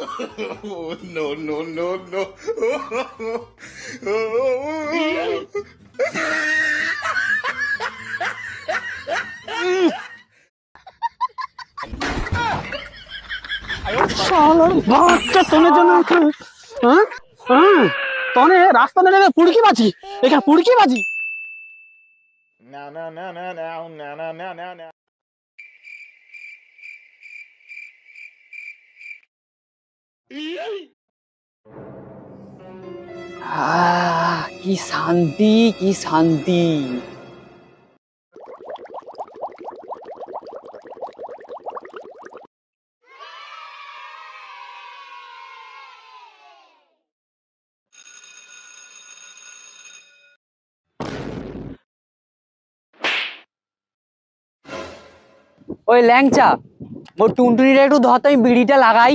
Oh, no, no, no, no. শালার বাচ্চা তনে জন্য হ্যাঁ হ্যাঁ তনে রাস্তা নেমে পুড়কি বাজি এখানে পুড়কি বাজি No, no, no, no, no, no, no, no, no, आ, की शांति की शांति ওই ল্যাংচা মোর টুনটুনিটা একটু ধর আমি বিড়িটা লাগাই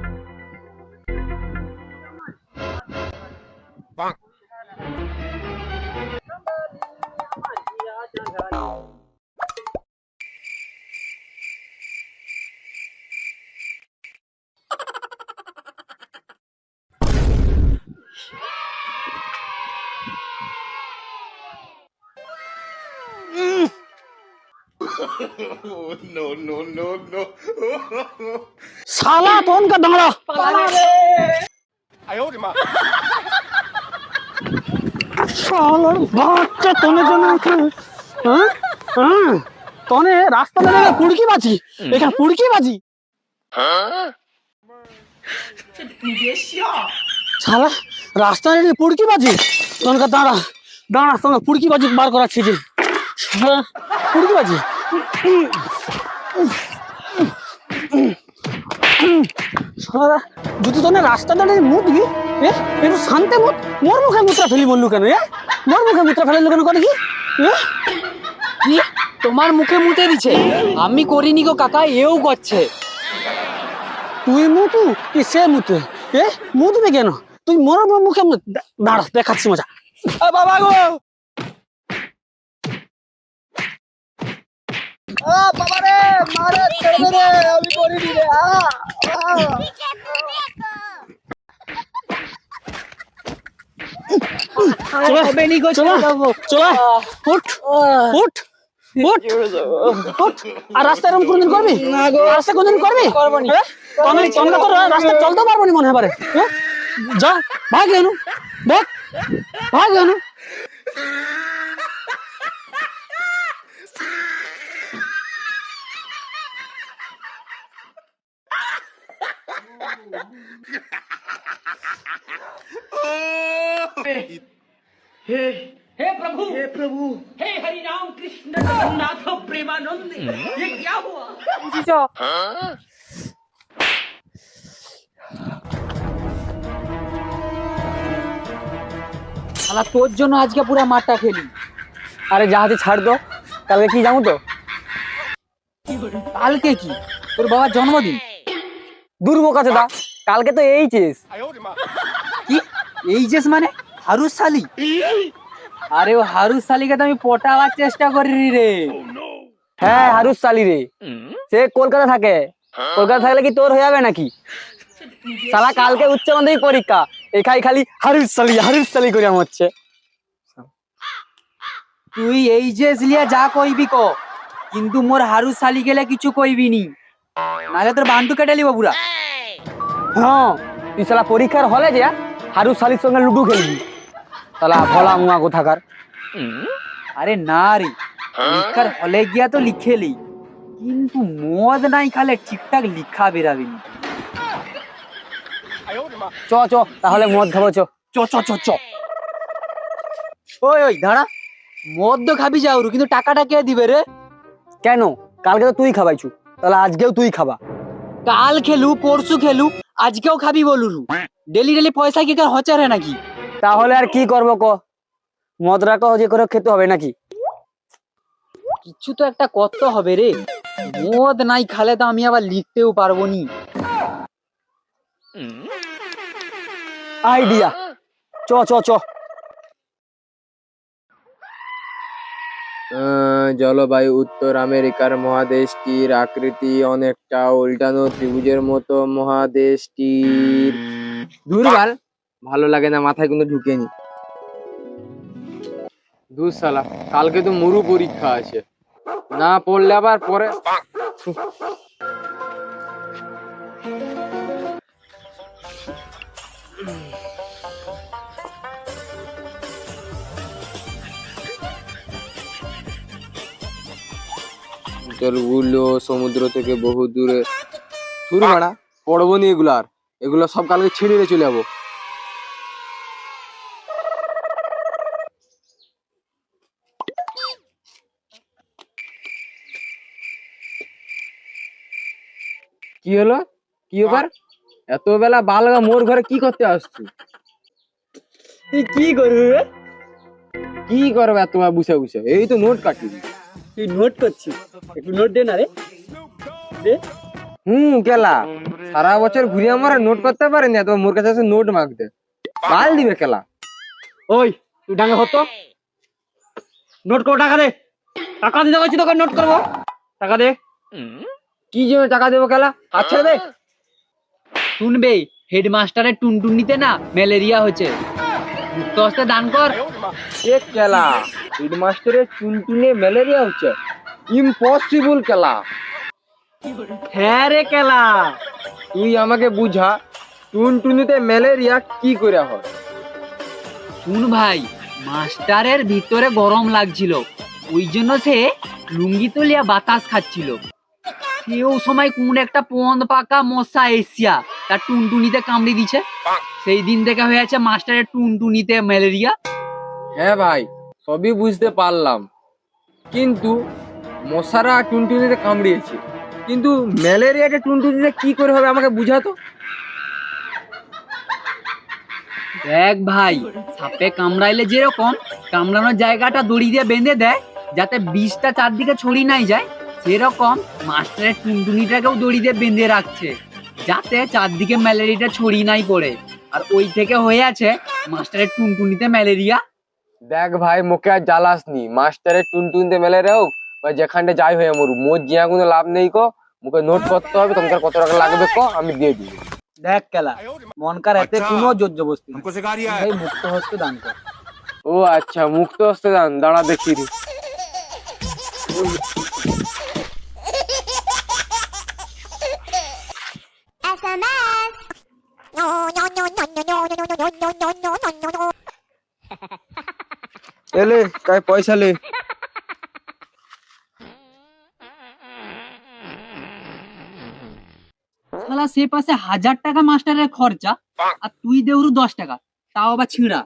নি শান্তিতে উম, Oh, no, no, no, no. শালা তনকা দাঁড়া। শালার বাচ্চা তনে জন্য হ্যাঁ? হ্যাঁ? তনে রাস্তা নেমে পুড়কি বাজি। এখানে পুড়কি বাজি। শালা রাস্তা নেমে পুড়কি বাজি। তনকা দাঁড়া। দাঁড়া তনকা পুড়কি বাজি বার করাচ্ছি যে। শালা পুড়কি বাজি। যদি তোনে রাস্তা দাঁড়িয়ে মুতবি এ? একটু শান্তে মুত মোর মুখে মুত্রা ফেলি বললু কেন এ? মোর মুখে মুত্রা ফেলি কেন করে কি? কি? তোমার মুখে মুতে দিছে? আমি করিনি গো কাকা এও করছে। তুই মুতু কি সে মুতে? এ মুতবে কেন? তুই মোর মুখে দাঁড়া দেখাচ্ছি মজা। আ বাবা গো চলে চলে চলে উঠ উঠ উঠ উঠ। আর রাস্তা এরকম কোনদিন করবি? রাস্তা কোনদিন করবি? করবনি। এ? তবে তবে তো রাস্তা চলতে পারব নি মনে হয় পারে যা ভাগ এনু ভাগ। এনু हे प्रभु हे प्रभु हे हरि राम कृष्ण जगन्नाथ प्रेमानंद ये क्या हुआ শালা তোর জন্য আজকে পুরো মাঠটা খেলি আরে জাহাজে ছাড় দো কালকে কি যাবো তো কালকে কি তোর বাবার জন্মদিন দুর্গো কাছে দা কালকে তো এইচএস কি এইচএস মানে হারুস শালি আরে ও হারুস শালিকে তো আমি পটাবার চেষ্টা করি রে। হ্যাঁ হারুস শালি রে। সে কলকাতা থাকে। কলকাতা থাকলে কি তোর হয়ে যাবে নাকি? সালা কালকে উচ্চ মাধ্যমিক পরীক্ষা। এখাই খালি হারুস শালি হারুস করে আমার হচ্ছে। তুই এই যে লিয়া যা কইবি ক কিন্তু মোর হারুস শালি গেলে কিছু কইবি নি। নালে তোর বান্টু কেটে লিব পুরা। হ্যাঁ তুই শালা পরীক্ষার হলে যে হারুস শালির সঙ্গে লুডু খেলবি। শালা ভোলা মুয়া কোথাকার? আরে না রে পরীক্ষার হলে গিয়া তো লিখেলি। কিন্তু মদ নাই খালে ঠিকঠাক লিখা বেরাবি নি। চ চ তাহলে মদ খাব চ। চ চ চ চ। ওই ওই দাঁড়া। মদ তো খাবি যাওরু কিন্তু টাকাটা কে দিবে রে? কেন? কালকে তো তুই খাবাইছু। তাহলে আজকেও তুই খাবা। কাল খেলু পরশু খেলু আজকেও খাবি বলুরু। ডেলি ডেলি পয়সা কি কার হচ্ছে রে নাকি? তাহলে আর কি করব ক? মদরাকে যে করে খেতে হবে নাকি? কিছু তো একটা করতে হবে রে। মদ নাই খালে তো আমি আবার লিখতেও পারব নি। আইডিয়া। চ চ চ। জলবায়ু উত্তর আমেরিকার মহাদেশটির আকৃতি অনেকটা উল্টানো ত্রিভুজের মতো মহাদেশটির। দুর্বাল ভালো লাগে না, মাথায় কিন্তু ঢুকেনি দূর সালা কালকে তো মরু পরীক্ষা আছে। না পড়লে আবার পরে। জলগুলো সমুদ্র থেকে বহু দূরে মারা, পড়ব নি এগুলো আর। এগুলো সব কালকে ছিঁড়ে চলে যাব। কি হলো? কি ব্যাপার? এত বেলা বালগা মোর ঘরে কি করতে আসছো? তুই কি করবি রে? কি করবে এত বেলা বুঝে বুঝে? এই তো নোট কাটি তুই নোট করছিস একটু নোট দে না রে। দে। হুম কেলা। সারা বছর ঘুরে আমার নোট করতে পারে না তো মোর কাছে এসে নোট মাগতে কাল দিবে কেলা। ওই তুই ডাঙ্গা হতো? নোট করো টাকা দে। টাকা দিতে বলছি তোকে নোট করব। টাকা দে। কি জন্য টাকা দেবো কেলা হাত ছেড়ে দে। শুনবে হেডমাস্টারের টুনটুনিতে না ম্যালেরিয়া হচ্ছে। মুক্ত হস্তে দান কর। এ কেলা হেডমাস্টারের চুনটুনে ম্যালেরিয়া হচ্ছে। ইম্পসিবল কেলা হ্যাঁ রে কেলা তুই আমাকে বুঝা টুনটুনিতে ম্যালেরিয়া কি করে হয়? শুন ভাই মাস্টারের ভিতরে গরম লাগছিল। ওই জন্য সে লুঙ্গি তুলিয়া বাতাস খাচ্ছিল। সেও সময় কোন একটা পন্দ পাকা মশা এসিয়া। তার টুনটুনিতে কামড়ে দিছে সেই দিন থেকে হয়েছে মাস্টারের টুনটুনিতে ম্যালেরিয়া। হ্যাঁ ভাই সবই বুঝতে পারলাম। কিন্তু মশারা টুনটুনিতে কামড়িয়েছে। কিন্তু ম্যালেরিয়াটা টুনটুনিতে কি করে হবে আমাকে বুঝাতো? দেখ ভাই সাপে কামড়াইলে যেরকম কামড়ানোর জায়গাটা দড়ি দিয়ে বেঁধে দেয় যাতে বিষটা চারদিকে ছড়ি নাই যায়। সেরকম মাস্টারের টুনটুনিটাকেও দড়িতে বেঁধে রাখছে যাতে চারদিকে ম্যালেরিয়াটা ছড়িয়ে নাই পড়ে। আর ওই থেকে হয়ে আছে মাস্টারের টুনটুনিতে ম্যালেরিয়া। দেখ ভাই মুখে আর জ্বালাস নি মাস্টারের টুনটুনিতে ম্যালেরিয়া হোক বা যেখানটা যাই হয়ে মরু মোর জিয়া কোনো লাভ নেই কো। মুখে নোট করতে হবে তোমার কত টাকা লাগবে কো আমি দিয়ে দিই দেখ কেলা মনকার এতে কোনো জোর জবস্তি ভাই মুক্ত হস্তে দান কর। ও আচ্ছা মুক্ত হস্তে দান দাঁড়া দেখি। এলে কাই পয়সা লে। শালা সে পাশে হাজার টাকা মাস্টারের খরচা আর তুই দেউরু দশ টাকা। তাও আবার ছিঁড়া।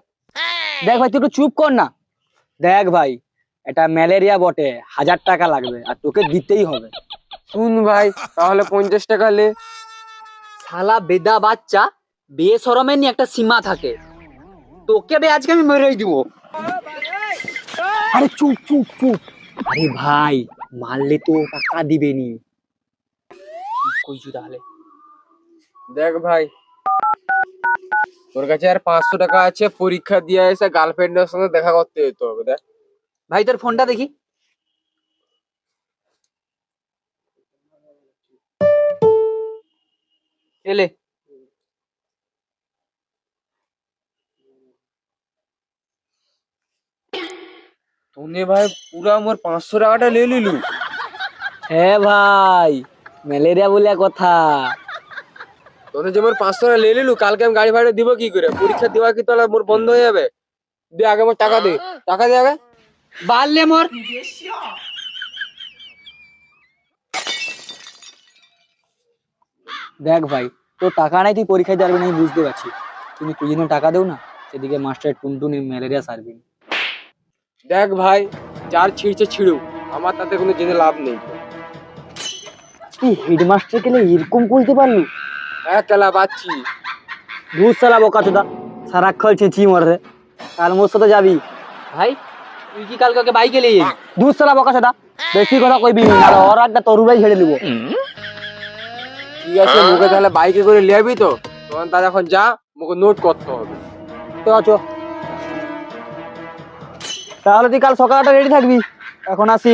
দেখ ভাই তুই একটু চুপ কর না। দেখ ভাই এটা ম্যালেরিয়া বটে। হাজার টাকা লাগবে আর তোকে দিতেই হবে। শুন ভাই তাহলে পঞ্চাশ টাকা লে। শালা বেদা বাচ্চা বেসরমের নি একটা সীমা থাকে। তোকে বে আজকে আমি মেরেই দিব। আরে চুপ চুপ চুপ। আরে ভাই মারলে তো টাকা দিবে নি। কইছু তাহলে? দেখ ভাই তোর কাছে আর পাঁচশো টাকা আছে পরীক্ষা দিয়ে এসে গার্লফ্রেন্ডের সঙ্গে দেখা করতে যেতে হবে দেখ। ভাই তোর ফোনটা দেখি। এলে। তুনে ভাই পুরা মোর পাঁচশো টাকাটা লে লিলু হ্যাঁ ভাই ম্যালেরিয়া বলে কথা। তোনে যে মোর পাঁচশো টাকা লে লিলু কালকে আমি গাড়ি ভাড়া দিব কি করে? পরীক্ষা দেওয়া কি তাহলে মোর বন্ধ হয়ে যাবে? দে আগে মোর টাকা দে। টাকা দে আগে। বাড়লে মোর। দেখ ভাই তোর টাকা নাই তুই পরীক্ষায় যাবি না আমি বুঝতে পারছি। তুমি তুই টাকা দেও না সেদিকে মাস্টার টুনটুনি ম্যালেরিয়া সারবি। দেখ ভাই যার ছিঁড়ছে ছিঁড়ুক আমার তাতে কোনো জেনে লাভ নেই। তুই হেডমাস্টার গেলে এরকম বলতে পারলু? হ্যাঁ কেলা পাচ্ছি দুধ সালা বোকা চোদা সারাক্ষণ চেঁচি মরে। কাল মোর সাথে যাবি। ভাই তুই কি কালকে ওকে বাইকে নিয়ে যাবি দুধ সালা বোকা চোদা বেশি কথা কইবি না আর ওর একটা তরুরাই ছেড়ে দিব। ঠিক আছে মুখে তাহলে বাইকে করে লিয়াবি তো? তখন তার এখন যা মুখে নোট করতে হবে। তো আছো। তাহলে তুই কাল সকালটা রেডি থাকবি। এখন আসি।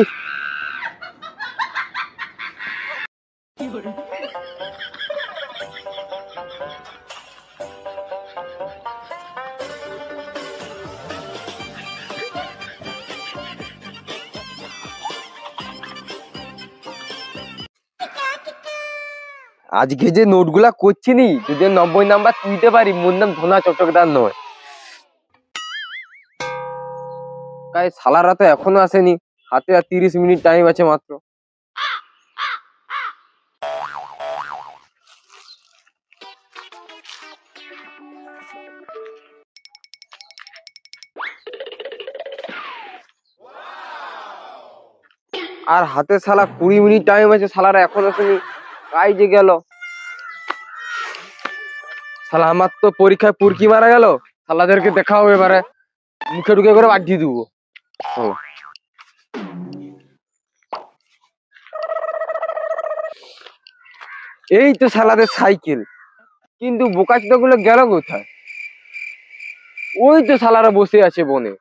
আজকে যে নোটগুলা করছি নি যদি নব্বই নাম্বার তুইতে পারি মোর নাম ধনা চটকদার নয়। তাই সালারা তো এখনও আসেনি। হাতে আর তিরিশ মিনিট টাইম আছে মাত্র। আর হাতে শালা কুড়ি মিনিট টাইম আছে শালারা এখনও আসেনি। কাই যে গেল? শালা আমার তো পরীক্ষায় পুরকি মারা গেল। শালাদেরকে দেখাও এবারে। মুখে ঢুকে করে পাঠিয়ে দেবো। শালা। এই তো শালাদের সাইকেল। কিন্তু বোকাচোদা গুলো গেল কোথায়? ওই তো শালারা বসে আছে বনে।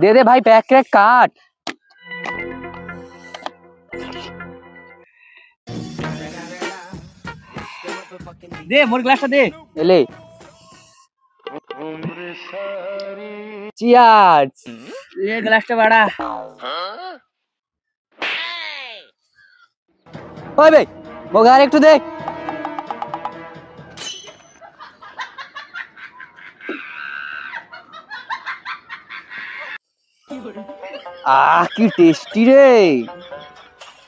দে দে ভাই প্যাক ক্র্যাক কাট। দে মোর গ্লাসটা দে। এলে। চিয়ার্স লে গ্লাসটা বাড়া ওই ভাই মোকে আর একটু দে আহ কি টেস্টি রে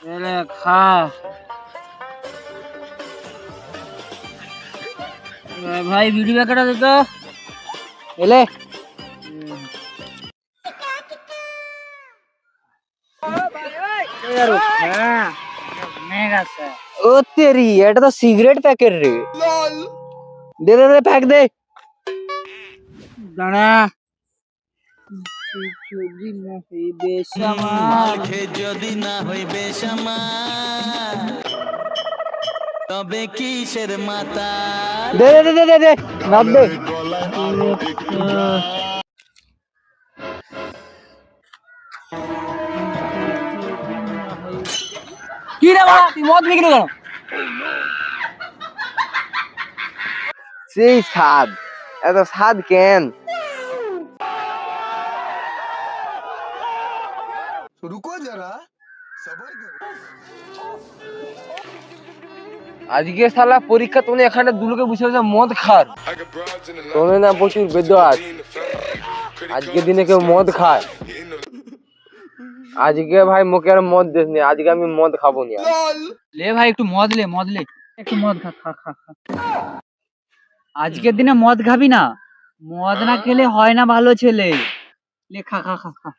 এলে খা এ ভাই ভিডিও ব্যাগটা দে তো এলে তেরি এটা তো সিগারেট প্যাকেট রে দে দে দে প্যাক দে দাঁড়া যদি না হইবে তবে কিসের মাতা দে দে দে দে দে নাপ দে কি রে বাড়া তুই মদ বিক্রি কেন সেই স্বাদ। এত স্বাদ কেন? আজকে শালা পরীক্ষা তুমি এখানে দুলোকে বসে বসে মদ খার তোমরা না প্রচুর বেদ আজকে দিনে কেউ মদ খায়। আজকে ভাই মুখে আর মদ দিস নি আজকে আমি মদ খাব নি। লে ভাই একটু মদ লে মদ লে। একটু মদ খা খা খা খা। আজকের দিনে মদ খাবি না। মদ না খেলে হয় না ভালো ছেলে। লে খা খা খা খা।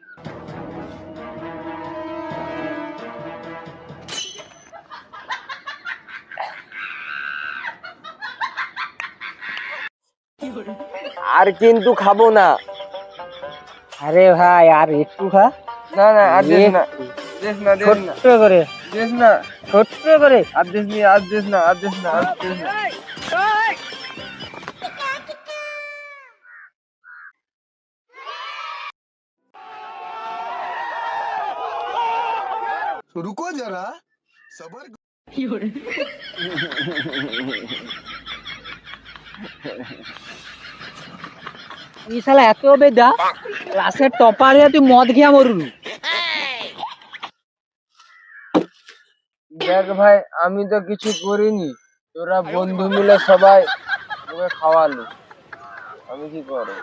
আর কিন্তু খাব না। আরে ভাই আর একটু খা। না না আর দিস না দিস না দিস না। ছোট্ট করে। দিস না। ছোট্ট করে। আর দিস নি আর দিস না আর দিস না আর দিস না। শালা এত বেদা। ক্লাসের টপার তুই মদ খেয়ে মরুন দেখ ভাই, আমি তো কিছু করিনি। তোরা বন্ধু মিলে সবাই খাওয়ালো। আমি কি করব?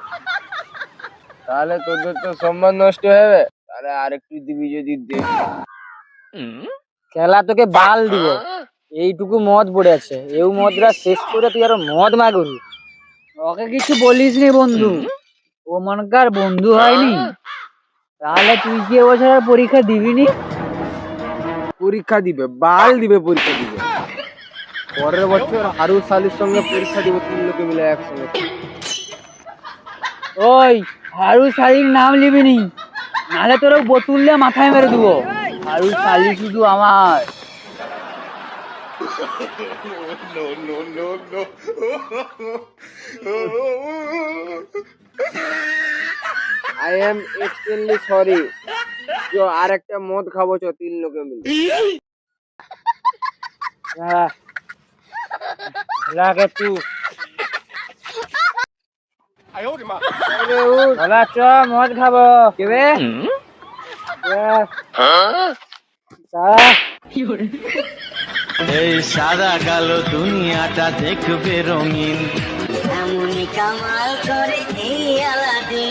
তাহলে তোদের তো সম্মান নষ্ট হবে। তাহলে আরেকটু দিবি যদি খেলা তোকে বাল দিব। এইটুকু মদ পড়ে আছে। এই মদটা শেষ করে তুই আরও মদ মাগুরি ওকে কিছু বলিস নি বন্ধু। ও মনকার বন্ধু হয়নি। তাহলে তুই কি এবছর আর পরীক্ষা দিবি নি পরীক্ষা দিবে, বাল দিবে পরীক্ষা দিবে। পরের বছর হারু সালির সঙ্গে পরীক্ষা দিব, তিন লোকে মিলে একসঙ্গে। ওই হারু সালির নাম নিবি নি নাহলে তোর বোতুললে মাথায় মেরে দেবো। হারু সালি শুধু আমার। আই এম এক্সট্রিমলি সরি जो আর একটা মদ খাব চ তিন লোকে মিলে। হ্যাঁ। লাগে তু? বলা চ মদ খাব। কেবে এই সাদা কালো দুনিয়াটা দেখবে রঙিন। এমনই কামাল করে এই আলাদে